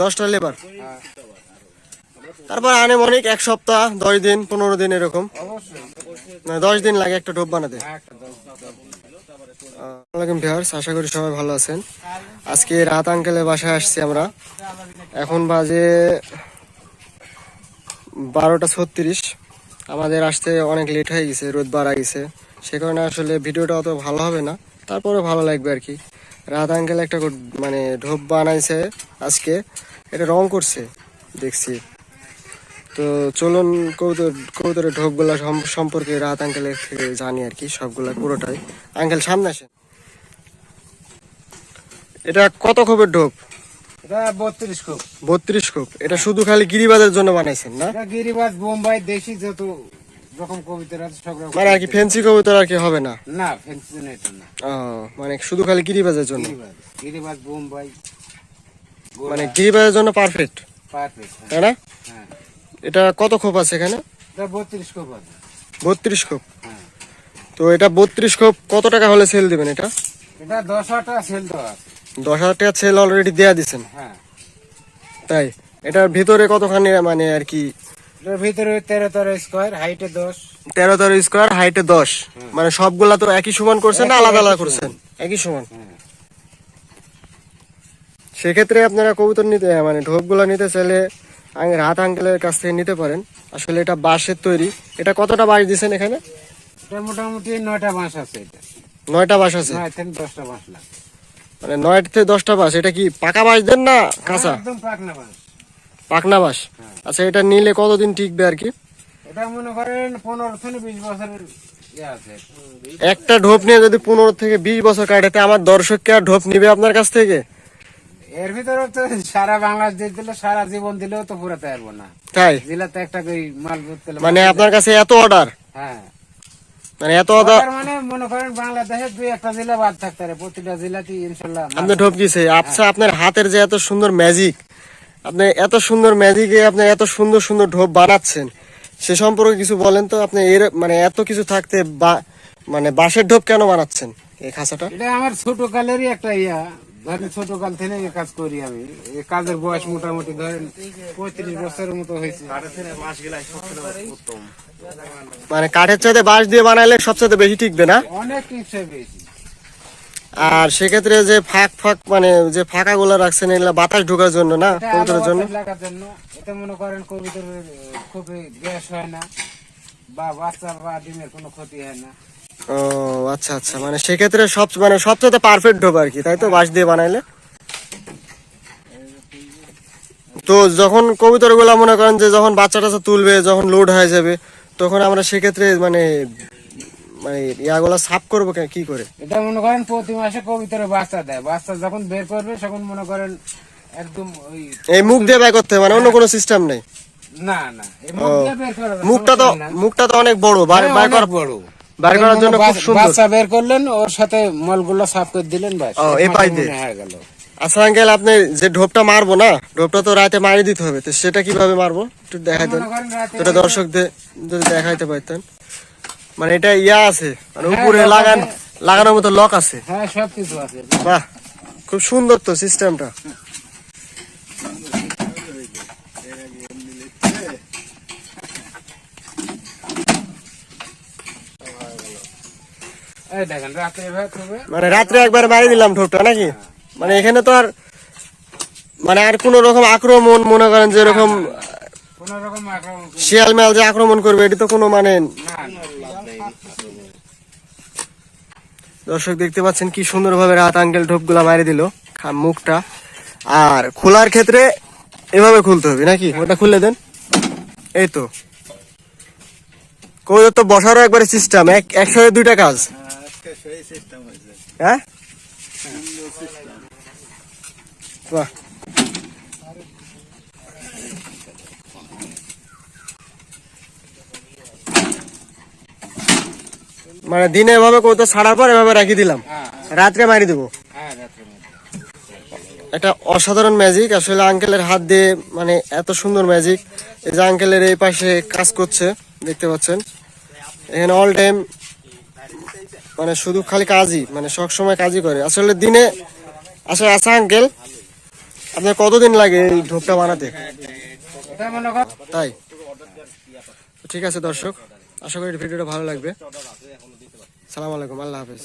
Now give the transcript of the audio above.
দশটা লেবার তারপর আনুমানিক এক সপ্তাহ, দশ দিন, পনেরো দিন এরকম। দশ দিন লাগে একটা ঢোপ বানাতে। আশা করি সবাই ভালো আছেন। আজকে রাত আঙ্কেলের বাসায় আসছি আমরা। এখন বাজে বারোটা ছত্রিশ। আমাদের আসতে অনেক লেট হয়ে গেছে, রোদ বাড়া গেছে। সে কারণে আসলে ভিডিওটা অত ভালো হবে না। তারপরে ভালো লাগবে আর কি। রাত আঙ্কেল একটা মানে ঢোপ বানাইছে আজকে। এটা রং করছে দেখছি। তো চলুন কৌতর কৌতরের ঢোপগুলা সম- সম্পর্কে রাত আঙ্কেলের থেকে জানি আর কি সবগুলা পুরোটাই। আঙ্কেল সামনে আসেন। এটা কত খোপের ঢোপ? এটা বত্রিশ খুব বত্রিশ খোপ। এটা শুধু খালি গিরিবাজের জন্য বানাইছেন না? গিরিবাজ বোম্বাই দেশি যত রকম কবিতার আছে সব রকম মানে আর কি কবুতর আর কি হবে না? না ফেন্সি না এটা না। ও, মানে শুধু খালি গিরিবাজের জন্য? গিরিবাজ গিরিবাজ বোম্বাই মানে গিরিবাজের জন্য পারফেক্ট পারফেক্ট তাই না? হ্যাঁ। এটা কত খোপ আছে এখানে? এটা বত্রিশ খুব আছে। বত্রিশ খোপ? হ্যাঁ। তো এটা বত্রিশ খোপ কত টাকা হলে সেল দিবেন এটা? এটা দশ হাজার টাকা সেল দেওয়া দশ হাজার টাকা সেল অলরেডি দেয়া দিচ্ছেন হ্যাঁ। তাই? এটার ভিতরে কতখানি মানে আর কি ভিতরে তেরো তেরো স্কোয়ার হাইটে দশ। তেরো তেরো স্কোয়ার হাইটে দশ। মানে সবগুলা তো একই সমান করছেন না আলাদা আলাদা করছেন? একই সমান? সেক্ষেত্রে আপনারা কবুতর নিতে মানে ঢোপগুলো নিতে চাইলে রাত আঙ্কেলের কাছ থেকে নিতে পারেন। আসলে এটা বাঁশের তৈরি। এটা কতটা বাঁশ দিচ্ছেন এখানে? এটা মোটামুটি নয়টা বাঁশ আছে এটা। নয়টা বাঁশ আছে? দশটা বাঁশ মানে নয় থেকে দশটা বাঁশ। এটা কি পাকা বাঁশ দেন না কাঁচা? একদম পাকনা বাঁশ। পাকনা বাঁশ আচ্ছা এটা নিলে কতদিন টিকবে আর কি? এটা মনে করেন পনেরো থেকে বিশ বছরের ইয়ে একটা ঢোপ নিয়ে যদি পনেরো থেকে বিশ বছর কাটাতে আমার দর্শককে আর ঢোপ নিবে আপনার কাছ থেকে? এর ভিতরে তো সারা বাংলাদেশ দিলে সারা জীবন দিলেও তো পুরাতে পারব না। তাই? জেলাতে একটা মাল মানে আপনার কাছে এত অর্ডার? হ্যাঁ। মানে এত অর্ডার মানে মনে করেন বাংলাদেশে দুই একটা জেলা বাদ থাকতে পারে প্রতিটা জেলাতেই ইনশাল্লাহ আপনি ঢোপ দিছে। আচ্ছা আপনার হাতের যে এত সুন্দর ম্যাজিক আপনি এত সুন্দর ম্যাজিকে আপনি এত সুন্দর সুন্দর ঢোপ বানাচ্ছেন সে সম্পর্কে কিছু বলেন তো? আপনি এর মানে এত কিছু থাকতে মানে বাঁশের ঢোপ কেন বানাচ্ছেন এই খাঁচাটা? এটা আমার ছোট কালেরই একটা ইয়া। ধরেন ছোট কাল থেকে এই কাজ করি আমি। এই কাজের বয়স মোটামুটি ধরেন পঁয়ত্রিশ বছরের মতো হয়েছে। মানে কাঠের চাইতে বাঁশ দিয়ে বানাইলে সবচেয়ে বেশি টিকবে না? অনেক পেয়েছি আর সেক্ষেত্রে যে ফাঁক ফাঁক মানে যে ফাঁকা গুলো রাখছেন এগুলো বাতাস ঢোকার জন্য না এটা কবুতরের জন্য? মনে করেন কবিতরের গ্যাস হয় না বা বাচ্চা বা ডিমের কোনো ক্ষতি হয় না। ও আচ্ছা আচ্ছা। মানে সেক্ষেত্রে সব মানে সবচেয়ে পারফেক্ট ঢোপ আর কি তাই তো? বাঁশ দিয়ে বানাইলে? তো যখন কবিতরগুলা মনে করেন যে যখন বাচ্চা টাচ্চা তুলবে যখন লোড হয়ে যাবে তখন আমরা সেক্ষেত্রে মানে মানে ইয়াগুলা সাফ করব কি করে? এটা মনে করেন প্রতি মাসে কবিতরে বাচ্চা দেয়। বাচ্চা যখন বের করবে তখন মনে করেন একদম ওই এই মুখ দিয়ে করতে হবে, মানে অন্য কোনো সিস্টেম নেই। না না। মুখটা তো। মুখটা তো অনেক বড় বার হ্যাঁ, করা বড়। বার করার জন্য খুব সুন্দর। বাচ্চা বের করলেন ওর সাথে মলগুলো সাফ করে দিলেন বাস ও, এই পাশ দিয়ে। গেল। আচ্ছা আঙ্কেল আপনি যে ঢোপটা মারবো না ঢোপটা তো রাতে মারি দিতে হবে তো সেটা কীভাবে মারবো? একটু দেখাই দেন। দর্শকদের যদি দেখাইতে পারতেন। মানে এটা ইয়া আছে মানে হ্যাঁ, উপরে লাগান লাগানোর মতো লক আছে। হ্যাঁ সব কিছু আছে। বাহ খুব সুন্দর তো সিস্টেমটা। মানে রাত্রে একবার মারি দিলাম ঢোপটা নাকি? মানে এখানে তো আর মানে আর কোন রকম আক্রমণ মনে করেন যে এরকম শিয়াল মেয়াল যে আক্রমণ করবে এটা তো কোনো মানে। দর্শক দেখতে পাচ্ছেন কি সুন্দরভাবে রাত আঙ্কেল ঢোপগুলা মারি দিল মুখটা। আর খোলার ক্ষেত্রে এভাবে খুলতে হবে নাকি? ওটা খুলে দেন। এই তো। কবিদের তো বসারও একবারে সিস্টেম এক একসাথে দুইটা কাজ। হ্যাঁ বাহ। মানে দিনে এভাবে কত ছাড়ার পর এভাবে রাখি দিলাম। হ্যাঁ। রাত্রে মারি দেবো। হ্যাঁ। একটা অসাধারণ ম্যাজিক আসলে আঙ্কেলের হাত দিয়ে মানে এত সুন্দর ম্যাজিক এই যে আঙ্কেলের এই পাশে কাজ করছে দেখতে পাচ্ছেন। এখানে অল টাইম মানে শুধু খালি কাজই মানে সব সময় কাজই করে। আসলে দিনে আসলে আচ্ছা আঙ্কেল আপনার কতদিন লাগে এই ঢোপটা বানাতে? তাই? ঠিক আছে দর্শক আশা করি ভিডিওটা ভালো লাগবে। সালাম আলাইকুম আল্লাহ হাফেজ